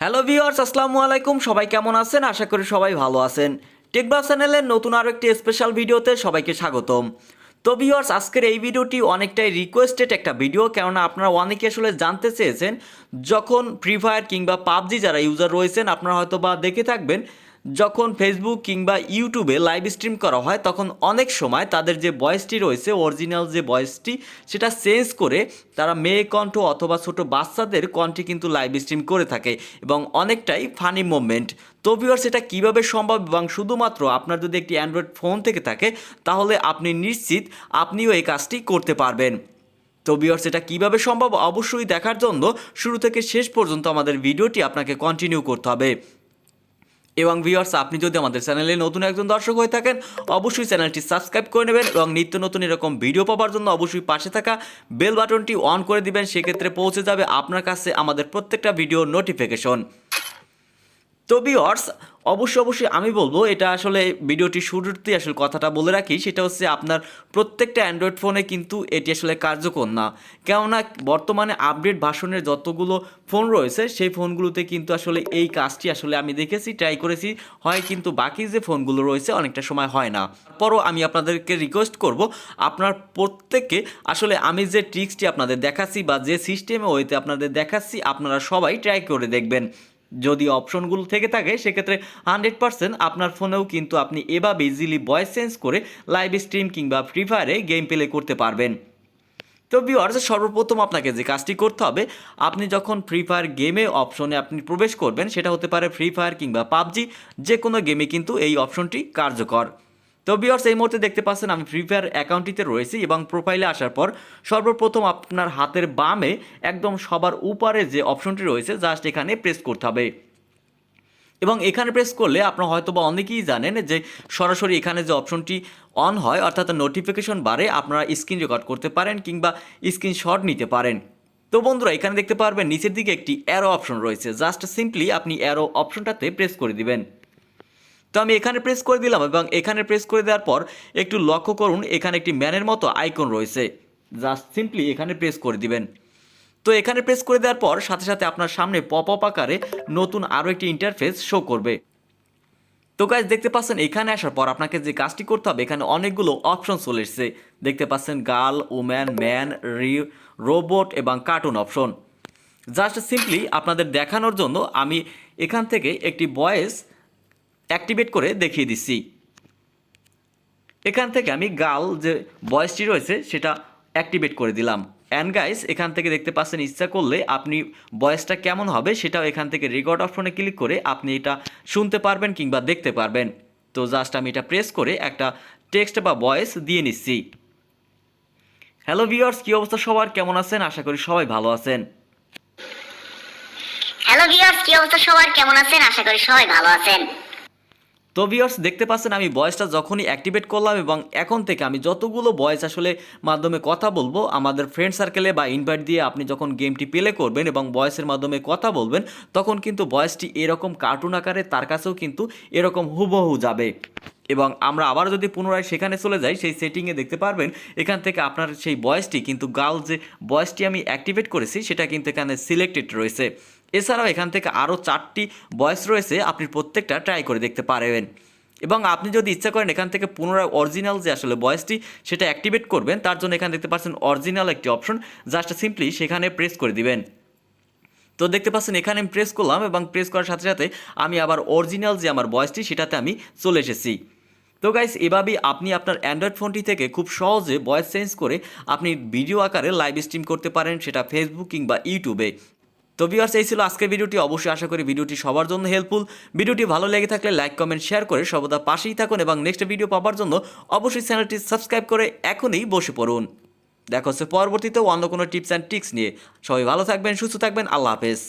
Hello viewers আসসালামু আলাইকুম। সবাই কেমন আছেন? আশা করি সবাই ভালো আছেন। টেকবা চ্যানেলের নতুন আরও একটি স্পেশাল ভিডিওতে সবাইকে স্বাগতম। তো ভিওয়ার্স আজকের এই ভিডিওটি অনেকটাই রিকোয়েস্টেড একটা ভিডিও কেননা আপনারা অনেকে আসলে জানতে চেয়েছেন, যখন ফ্রি ফায়ার কিংবা পাবজি যারা ইউজার রয়েছেন, আপনারা হয়তো বা দেখে থাকবেন যখন ফেসবুক কিংবা ইউটিউবে লাইভ স্ট্রিম করা হয়, তখন অনেক সময় তাদের যে ভয়েসটি রয়েছে অরিজিনাল যে ভয়েসটি সেটা চেঞ্জ করে তারা মেয়ে কণ্ঠ অথবা ছোট বাচ্চাদের কণ্ঠে কিন্তু লাইভ স্ট্রিম করে থাকে এবং অনেকটাই ফানি মোমেন্ট তো ভিউয়ার্স এটা কীভাবে সম্ভব? এবং শুধুমাত্র আপনার যদি একটি অ্যান্ড্রয়েড ফোন থেকে থাকে, তাহলে আপনি নিশ্চিত আপনিও এই কাজটি করতে পারবেন। তো ভিউয়ার্স এটা কীভাবে সম্ভব? অবশ্যই দেখার জন্য শুরু থেকে শেষ পর্যন্ত আমাদের ভিডিওটি আপনাকে কন্টিনিউ করতে হবে। এবং ভিউয়ার্স আপনি যদি আমাদের চ্যানেলে নতুন একজন দর্শক হয়ে থাকেন, অবশ্যই চ্যানেলটি সাবস্ক্রাইব করে নেবেন এবং নিত্য নতুন এরকম ভিডিও পাওয়ার জন্য অবশ্যই পাশে থাকা বেল বাটনটি অন করে দিবেন, সেক্ষেত্রে পৌঁছে যাবে আপনার কাছে আমাদের প্রত্যেকটা ভিডিও নোটিফিকেশন তো ভিওয়ার্স অবশ্যই অবশ্যই আমি বলব, এটা আসলে ভিডিওটি শুরুতেই আসলে কথাটা বলে রাখি, সেটা হচ্ছে আপনার প্রত্যেকটা অ্যান্ড্রয়েড ফোনে কিন্তু এটি আসলে কার্যকর না। কেননা বর্তমানে আপডেট ভাষণের যতগুলো ফোন রয়েছে, সেই ফোনগুলোতে কিন্তু আসলে এই কাজটি আসলে আমি দেখেছি ট্রাই করেছি, হয় কিন্তু বাকি যে ফোনগুলো রয়েছে অনেকটা সময় হয় না। পরও আমি আপনাদেরকে রিকোয়েস্ট করব, আপনার প্রত্যেককে আসলে আমি যে ট্রিক্সটি আপনাদের দেখাচ্ছি বা যে সিস্টেমে ওইতে আপনাদের দেখাচ্ছি, আপনারা সবাই ট্রাই করে দেখবেন। যদি অপশনগুলো থেকে থাকে, সেক্ষেত্রে হান্ড্রেড পার্সেন্ট আপনার ফোনেও কিন্তু আপনি এভাবে ইজিলি ভয়েস চেঞ্জ করে লাইভ স্ট্রিম কিংবা ফ্রি ফায়ারে গেম প্লে করতে পারবেন। তো ভিওয়ার্স সর্বপ্রথম আপনাকে যে কাজটি করতে হবে, আপনি যখন ফ্রি ফায়ার গেমে অপশনে আপনি প্রবেশ করবেন, সেটা হতে পারে ফ্রি ফায়ার কিংবা পাবজি যে কোনো গেমে কিন্তু এই অপশনটি কার্যকর। তো বিয়ার্স এই মুহূর্তে দেখতে পাচ্ছেন আমি ফ্রি ফায়ার অ্যাকাউন্টটিতে রয়েছি এবং প্রোফাইলে আসার পর সর্বপ্রথম আপনার হাতের বামে একদম সবার উপরে যে অপশনটি রয়েছে জাস্ট এখানে প্রেস করতে হবে। এবং এখানে প্রেস করলে আপনারা হয়তো বা অনেকেই জানেন যে সরাসরি এখানে যে অপশনটি অন হয়, অর্থাৎ নোটিফিকেশন বারে আপনারা স্ক্রিন রেকর্ড করতে পারেন কিংবা স্ক্রিনশট নিতে পারেন। তো বন্ধুরা, এখানে দেখতে পারবেন নিচের দিকে একটি অ্যারো অপশন রয়েছে। জাস্ট সিম্পলি আপনি অ্যারো অপশনটাতে প্রেস করে দিবেন। তো আমি এখানে প্রেস করে দিলাম এবং এখানে প্রেস করে দেওয়ার পর একটু লক্ষ্য করুন, এখানে একটি ম্যানের মতো আইকন রয়েছে। জাস্ট সিম্পলি এখানে প্রেস করে দিবেন। তো এখানে প্রেস করে দেওয়ার পর সাথে সাথে আপনার সামনে পপ আপ আকারে নতুন আরও একটি ইন্টারফেস শো করবে। তো গাইজ দেখতে পাচ্ছেন এখানে আসার পর আপনাকে যে কাজটি করতে হবে, এখানে অনেকগুলো অপশন চলে এসেছে। দেখতে পাচ্ছেন গার্ল ওম্যান ম্যান রি রোবট এবং কার্টুন অপশন জাস্ট সিম্পলি আপনাদের দেখানোর জন্য আমি এখান থেকে একটি ভয়েস অ্যাক্টিভেট করে দেখিয়ে দিচ্ছি। এখান থেকে আমি গার্ল যে ভয়েসটি রয়েছে, সেটা অ্যাক্টিভেট করে দিলাম। অ্যান্ড গাইস এখান থেকে দেখতে পাচ্ছেন, ইচ্ছা করলে আপনি ভয়েসটা কেমন হবে, সেটাও এখান থেকে রেকর্ড অপশনে ক্লিক করে আপনি এটা শুনতে পারবেন কিংবা দেখতে পারবেন। তো জাস্ট আমি এটা প্রেস করে একটা টেক্সট বা ভয়েস দিয়ে নিচ্ছি। হ্যালো ভিউয়ার্স কী অবস্থা সবার? কেমন আছেন? আশা করি সবাই ভালো আছেন। হ্যালো ভিউয়ার্স কি অবস্থা সবার? কেমন আছেন? আশা করি সবাই ভালো আছেন। তো ভিউয়ার্স দেখতে পাচ্ছেন আমি ভয়েসটা যখনই অ্যাক্টিভেট করলাম এবং এখন থেকে আমি যতগুলো ভয়েস আসলে মাধ্যমে কথা বলব, আমাদের ফ্রেন্ড সার্কেলে বা ইনভাইট দিয়ে আপনি যখন গেমটি প্লে করবেন এবং ভয়েসের মাধ্যমে কথা বলবেন, তখন কিন্তু ভয়েসটি এরকম কার্টুন আকারে তার কাছেও কিন্তু এরকম হুবহু যাবে। এবং আমরা আবার যদি পুনরায় সেখানে চলে যাই, সেই সেটিংয়ে দেখতে পারবেন, এখান থেকে আপনার সেই ভয়েসটি কিন্তু গার্ল যে ভয়েসটি আমি অ্যাক্টিভেট করেছি, সেটা কিন্তু এখানে সিলেক্টেড রয়েছে। এছাড়াও এখান থেকে আরও চারটি ভয়েস রয়েছে, আপনি প্রত্যেকটা ট্রাই করে দেখতে পারবেন। এবং আপনি যদি ইচ্ছা করেন এখান থেকে পুনরায় অরিজিনাল যে আসলে ভয়েসটি সেটা অ্যাক্টিভেট করবেন, তার জন্য এখানে দেখতে পাচ্ছেন অরিজিনাল একটি অপশন জাস্ট সিম্পলি সেখানে প্রেস করে দিবেন। তো দেখতে পাচ্ছেন, এখানে আমি প্রেস করলাম এবং প্রেস করার সাথে সাথে আমি আবার অরিজিনাল যে আমার ভয়েসটি সেটাতে আমি চলে এসেছি। তো গাইস এভাবেই আপনি আপনার অ্যান্ড্রয়েড ফোনটি থেকে খুব সহজে ভয়েস চেঞ্জ করে আপনি ভিডিও আকারে লাইভ স্ট্রিম করতে পারেন, সেটা ফেসবুক কিংবা ইউটিউবে তো ভিউয়ার্স এই ছিল আজকের ভিডিওটি। অবশ্যই আশা করি ভিডিওটি সবার জন্য হেল্পফুল ভিডিওটি ভালো লেগে থাকলে লাইক কমেন্ট শেয়ার করে সর্বদা পাশেই থাকুন এবং নেক্সট ভিডিও পাওয়ার জন্য অবশ্যই চ্যানেলটি সাবস্ক্রাইব করে এখনই বসে পড়ুন। দেখা হচ্ছে পরবর্তীতে অন্য কোনো টিপস অ্যান্ড ট্রিক্স নিয়ে। সবাই ভালো থাকবেন, সুস্থ থাকবেন, আল্লাহ হাফেজ।